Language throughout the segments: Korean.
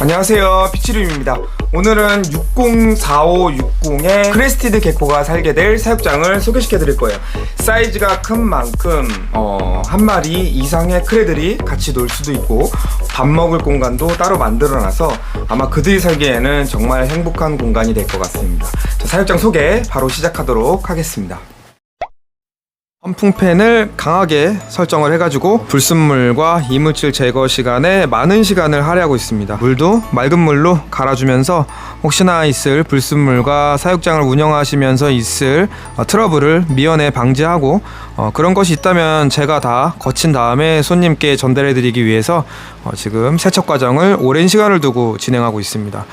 안녕하세요. 피치림입니다. 오늘은 604560의 크레스티드 개코가 살게 될 사육장을 소개시켜 드릴 거예요. 사이즈가 큰 만큼 어, 한 마리 이상의 크레들이 같이 놀 수도 있고 밥 먹을 공간도 따로 만들어 놔서 아마 그들이 살기에는 정말 행복한 공간이 될 것 같습니다. 자, 사육장 소개 바로 시작하도록 하겠습니다 환풍팬을 강하게 설정을 해가지고 불순물과 이물질 제거 시간에 많은 시간을 할애하고 있습니다. 물도 맑은 물로 갈아주면서 혹시나 있을 불순물과 사육장을 운영하시면서 있을 어, 트러블을 미연에 방지하고 어, 그런 것이 있다면 제가 다 거친 다음에 손님께 전달해드리기 위해서 어, 지금 세척 과정을 오랜 시간을 두고 진행하고 있습니다.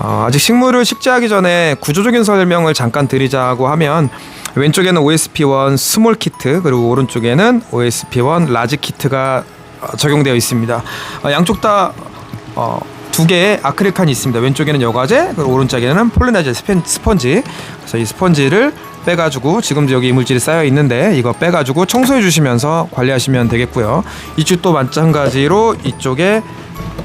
어, 아직 식물을 식재하기 전에 구조적인 설명을 잠깐 드리자고 하면 왼쪽에는 OSP1 스몰 키트 그리고 오른쪽에는 OSP1 라지 키트가 어, 적용되어 있습니다. 어, 양쪽 다 어, 두 개의 아크릴 칸이 있습니다. 왼쪽에는 여과제, 그리고 오른쪽에는 스펀- 스펀지. 그래서 이 스펀지를 빼가지고 지금도 여기 이물질이 쌓여 있는데 이거 빼가지고 청소해 주시면서 관리하시면 되겠고요. 이쪽도 마찬가지로 이쪽에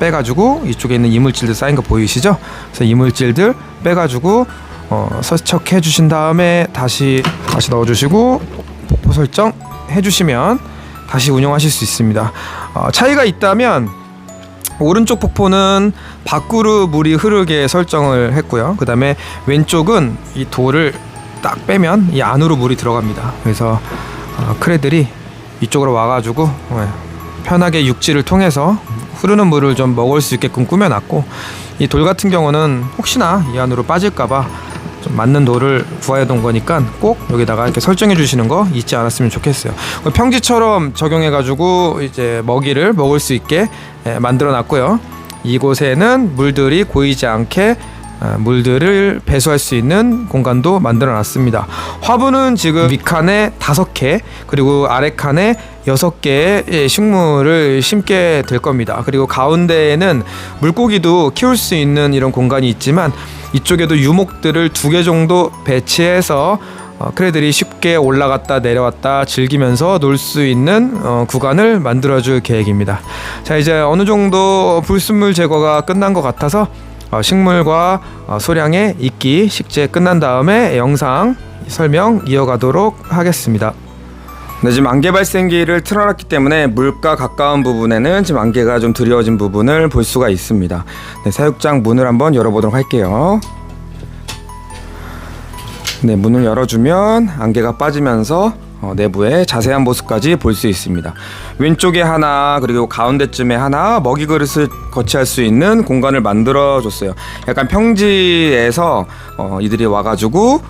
빼가지고 이쪽에 있는 이물질들 쌓인 거 보이시죠? 그래서 이물질들 빼가지고 어, 세척해 주신 다음에 다시 다시 넣어주시고 폭포 설정 해주시면 다시 운영하실 수 있습니다. 어, 차이가 있다면 오른쪽 폭포는 밖으로 물이 흐르게 설정을 했고요. 그 다음에 왼쪽은 이 돌을 딱 빼면 이 안으로 물이 들어갑니다. 그래서 어, 크레들이 이쪽으로 와가지고 예, 편하게 육지를 통해서 흐르는 물을 좀 먹을 수 있게끔 꾸며놨고 이 돌 같은 경우는 혹시나 이 안으로 빠질까봐 좀 맞는 돌을 구하여 둔 거니까 꼭 여기다가 이렇게 설정해 주시는 거 잊지 않았으면 좋겠어요. 평지처럼 적용해 가지고 이제 먹이를 먹을 수 있게 예, 만들어 놨고요. 이곳에는 물들이 고이지 않게 어, 물들을 배수할 수 있는 공간도 만들어 놨습니다. 화분은 지금 윗칸에 다섯 개 그리고 아래 칸에 여섯 개의 예, 식물을 심게 될 겁니다. 그리고 가운데에는 물고기도 키울 수 있는 이런 공간이 있지만 이쪽에도 유목들을 두 개 정도 배치해서 어, 크레들이 쉽게 올라갔다 내려왔다 즐기면서 놀 수 있는 어, 구간을 만들어줄 계획입니다. 자 이제 어느 정도 불순물 제거가 끝난 것 같아서 어, 식물과 어, 소량의 이끼 식재 끝난 다음에 영상 설명 이어가도록 하겠습니다. 네, 지금 안개 발생기를 틀어놨기 때문에 물가 가까운 부분에는 지금 안개가 좀 드리워진 부분을 볼 수가 있습니다. 네, 사육장 문을 한번 열어보도록 할게요. 네, 문을 열어주면 안개가 빠지면서 어, 내부의 자세한 모습까지 볼 수 있습니다. 왼쪽에 하나 그리고 가운데쯤에 하나 먹이 그릇을 거치할 수 있는 공간을 만들어 줬어요. 약간 평지에서 어, 이들이 와가지고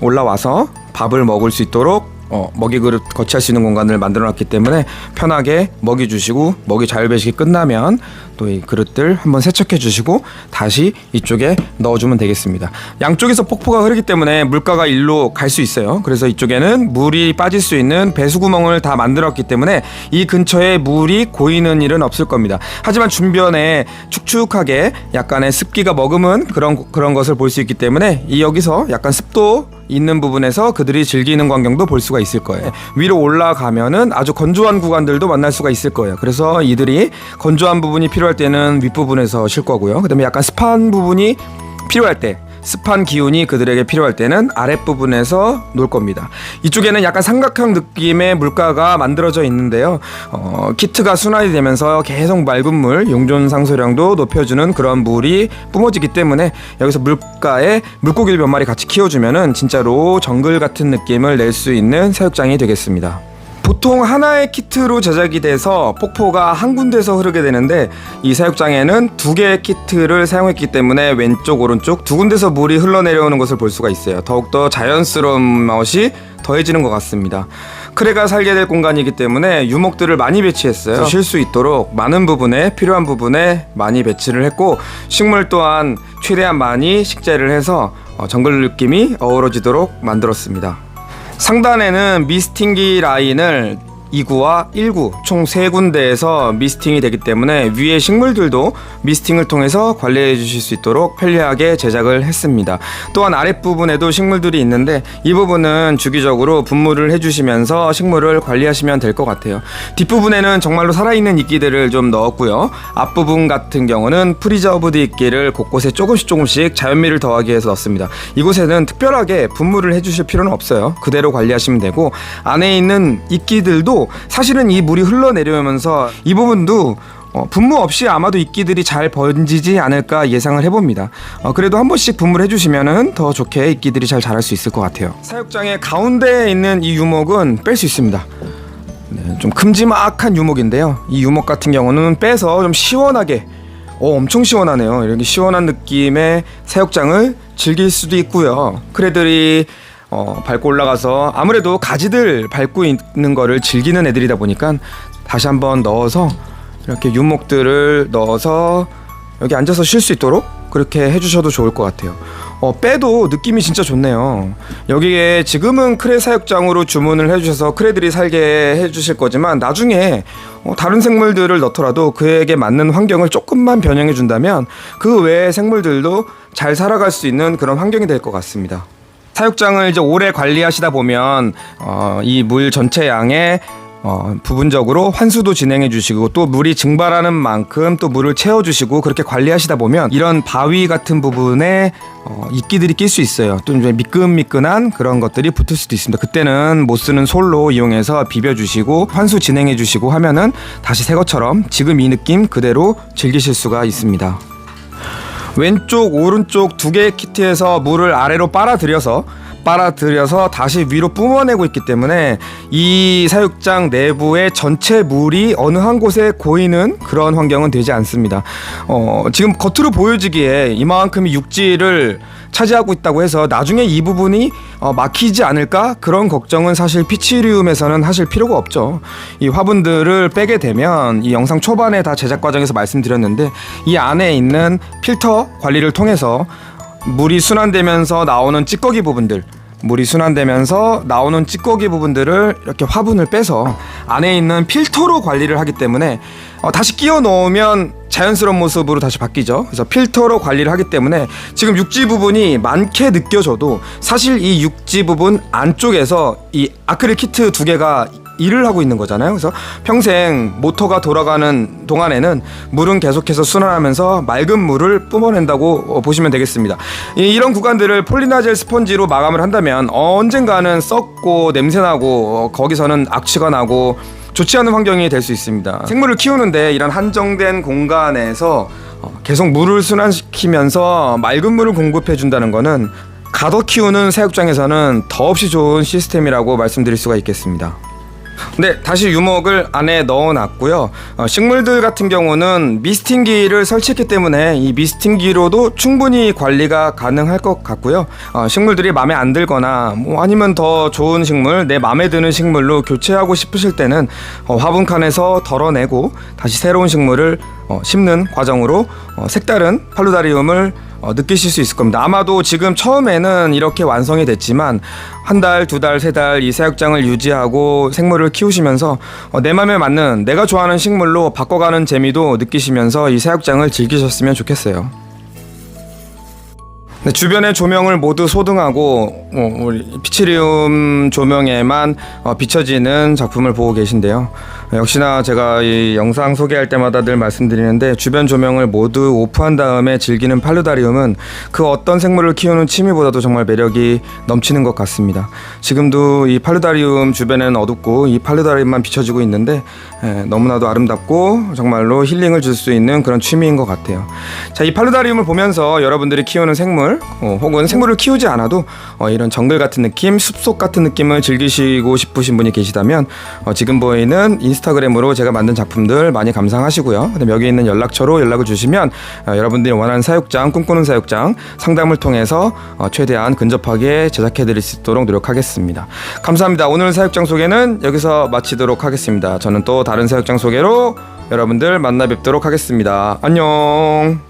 올라와서 밥을 먹을 수 있도록 어, 먹이 그릇 거치할 수 있는 공간을 만들어 놨기 때문에 편하게 먹이 주시고 먹이 잘 배식이 끝나면 또 이 그릇들 한번 세척해 주시고 다시 이쪽에 넣어주면 되겠습니다. 양쪽에서 폭포가 흐르기 때문에 물가가 일로 갈 수 있어요. 그래서 이쪽에는 물이 빠질 수 있는 배수 구멍을 다 만들었기 때문에 이 근처에 물이 고이는 일은 없을 겁니다. 하지만 주변에 축축하게 약간의 습기가 머금은 그런 그런 것을 볼 수 있기 때문에 이 여기서 약간 습도 있는 부분에서 그들이 즐기는 광경도 볼 수가 있을 거예요. 위로 올라가면은 아주 건조한 구간들도 만날 수가 있을 거예요. 그래서 이들이 건조한 부분이 필요할 때는 윗부분에서 쉴 거고요. 그다음에 약간 습한 부분이 필요할 때 습한 기운이 그들에게 필요할 때는 아랫부분에서 놀 겁니다. 이쪽에는 약간 삼각형 느낌의 물가가 만들어져 있는데요. 어, 키트가 순환이 되면서 계속 맑은 물, 용존 상소량도 높여주는 그런 물이 뿜어지기 때문에 여기서 물가에 물고기를 몇 마리 같이 키워주면은 진짜로 정글 같은 느낌을 낼 수 있는 사육장이 되겠습니다. 보통 하나의 키트로 제작이 돼서 폭포가 한 군데서 흐르게 되는데 이 사육장에는 두 개의 키트를 사용했기 때문에 왼쪽 오른쪽 두 군데서 물이 흘러내려오는 것을 볼 수가 있어요. 더욱더 자연스러운 맛이 더해지는 것 같습니다. 크레가 살게 될 공간이기 때문에 유목들을 많이 배치했어요. 쉴 수 있도록 많은 부분에 필요한 부분에 많이 배치를 했고 식물 또한 최대한 많이 식재를 해서 어, 정글 느낌이 어우러지도록 만들었습니다. 상단에는 미스팅기 라인을 2구와 1구 총세 군데에서 미스팅이 되기 때문에 위에 식물들도 미스팅을 통해서 관리해 주실 수 있도록 편리하게 제작을 했습니다. 또한 아랫부분에도 식물들이 있는데 이 부분은 주기적으로 분무를 해 주시면서 식물을 관리하시면 될 것 같아요. 뒷부분에는 정말로 살아있는 이끼들을 좀 넣었고요. 앞부분 같은 경우는 프리저브드 이끼를 곳곳에 조금씩 조금씩 자연미를 더하기 위해서 넣습니다. 이곳에는 특별하게 분무를 해 주실 필요는 없어요. 그대로 관리하시면 되고 안에 있는 이끼들도 사실은 이 물이 흘러내려오면서 이 부분도 어, 분무 없이 아마도 이끼들이 잘 번지지 않을까 예상을 해봅니다. 어, 그래도 한 번씩 분무를 해주시면은 더 좋게 이끼들이 잘 자랄 수 있을 것 같아요. 사육장의 가운데에 있는 이 유목은 뺄 수 있습니다. 네, 좀 큼지막한 유목인데요. 이 유목 같은 경우는 빼서 좀 시원하게, 어, 엄청 시원하네요. 이렇게 시원한 느낌의 사육장을 즐길 수도 있고요. 크레들이 어, 밟고 올라가서 아무래도 가지들 밟고 있는 거를 즐기는 애들이다 보니까 다시 한번 넣어서 이렇게 유목들을 넣어서 여기 앉아서 쉴 수 있도록 그렇게 해주셔도 좋을 것 같아요. 어, 빼도 느낌이 진짜 좋네요. 여기에 지금은 크레 사육장으로 주문을 해주셔서 크레들이 살게 해주실 거지만 나중에 어, 다른 생물들을 넣더라도 그에게 맞는 환경을 조금만 변형해 준다면 그 외의 생물들도 잘 살아갈 수 있는 그런 환경이 될 것 같습니다. 사육장을 이제 오래 관리하시다 보면 어, 이 물 전체 양의 어, 부분적으로 환수도 진행해 주시고 또 물이 증발하는 만큼 또 물을 채워 주시고 그렇게 관리하시다 보면 이런 바위 같은 부분에 어, 이끼들이 낄 수 있어요. 또 이제 미끈미끈한 그런 것들이 붙을 수도 있습니다. 그때는 못 쓰는 솔로 이용해서 비벼 주시고 환수 진행해 주시고 하면은 다시 새 것처럼 지금 이 느낌 그대로 즐기실 수가 있습니다. 왼쪽 오른쪽 두 개의 키트에서 물을 아래로 빨아들여서 빨아들여서 다시 위로 뿜어내고 있기 때문에 이 사육장 내부의 전체 물이 어느 한 곳에 고이는 그런 환경은 되지 않습니다. 어, 지금 겉으로 보여지기에 이만큼의 육지를 차지하고 있다고 해서 나중에 이 부분이 어, 막히지 않을까 그런 걱정은 사실 피치리움에서는 하실 필요가 없죠. 이 화분들을 빼게 되면 이 영상 초반에 다 제작 과정에서 말씀드렸는데 이 안에 있는 필터 관리를 통해서 물이 순환되면서 나오는 찌꺼기 부분들 물이 순환되면서 나오는 찌꺼기 부분들을 이렇게 화분을 빼서 안에 있는 필터로 관리를 하기 때문에 어, 다시 끼워 넣으면 자연스러운 모습으로 다시 바뀌죠. 그래서 필터로 관리를 하기 때문에 지금 육지 부분이 많게 느껴져도 사실 이 육지 부분 안쪽에서 이 아크릴 키트 두 개가 일을 하고 있는 거잖아요. 그래서 평생 모터가 돌아가는 동안에는 물은 계속해서 순환하면서 맑은 물을 뿜어낸다고 어, 보시면 되겠습니다. 이- 이런 구간들을 폴리나젤 스펀지로 마감을 한다면 언젠가는 썩고 냄새나고 어, 거기서는 악취가 나고 좋지 않은 환경이 될 수 있습니다. 생물을 키우는데 이런 한정된 공간에서 어, 계속 물을 순환시키면서 맑은 물을 공급해 준다는 거는 가둬 키우는 사육장에서는 더없이 좋은 시스템이라고 말씀드릴 수가 있겠습니다. 네, 다시 유목을 안에 넣어놨고요. 어, 식물들 같은 경우는 미스팅기를 설치했기 때문에 이 미스팅기로도 충분히 관리가 가능할 것 같고요. 어, 식물들이 마음에 안 들거나 뭐 아니면 더 좋은 식물, 내 마음에 드는 식물로 교체하고 싶으실 때는 어, 화분칸에서 덜어내고 다시 새로운 식물을 어, 심는 과정으로 어, 색다른 팔루다리움을 어, 느끼실 수 있을 겁니다. 아마도 지금 처음에는 이렇게 완성이 됐지만 한 달, 두 달, 세 달 이 사육장을 유지하고 생물을 키우시면서 어, 내 맘에 맞는 내가 좋아하는 식물로 바꿔가는 재미도 느끼시면서 이 사육장을 즐기셨으면 좋겠어요. 네, 주변의 조명을 모두 소등하고 어, 우리 피치리움 조명에만 어, 비춰지는 작품을 보고 계신데요. 역시나 제가 이 영상 소개할 때마다 늘 말씀드리는데 주변 조명을 모두 오프한 다음에 즐기는 팔루다리움은 그 어떤 생물을 키우는 취미보다도 정말 매력이 넘치는 것 같습니다. 지금도 이 팔루다리움 주변에는 어둡고 이 팔루다리움만 비춰지고 있는데 에, 너무나도 아름답고 정말로 힐링을 줄 수 있는 그런 취미인 것 같아요. 자, 이 팔루다리움을 보면서 여러분들이 키우는 생물 어, 혹은 생물을 키우지 않아도 어, 이런 정글 같은 느낌, 숲속 같은 느낌을 즐기시고 싶으신 분이 계시다면 어, 지금 보이는 인스타그램으로 제가 만든 작품들 많이 감상하시고요. 그다음 여기 있는 연락처로 연락을 주시면 어, 여러분들이 원하는 사육장, 꿈꾸는 사육장 상담을 통해서 어, 최대한 근접하게 제작해 드릴 수 있도록 노력하겠습니다. 감사합니다. 오늘 사육장 소개는 여기서 마치도록 하겠습니다. 저는 또 다른 사육장 소개로 여러분들 만나 뵙도록 하겠습니다. 안녕.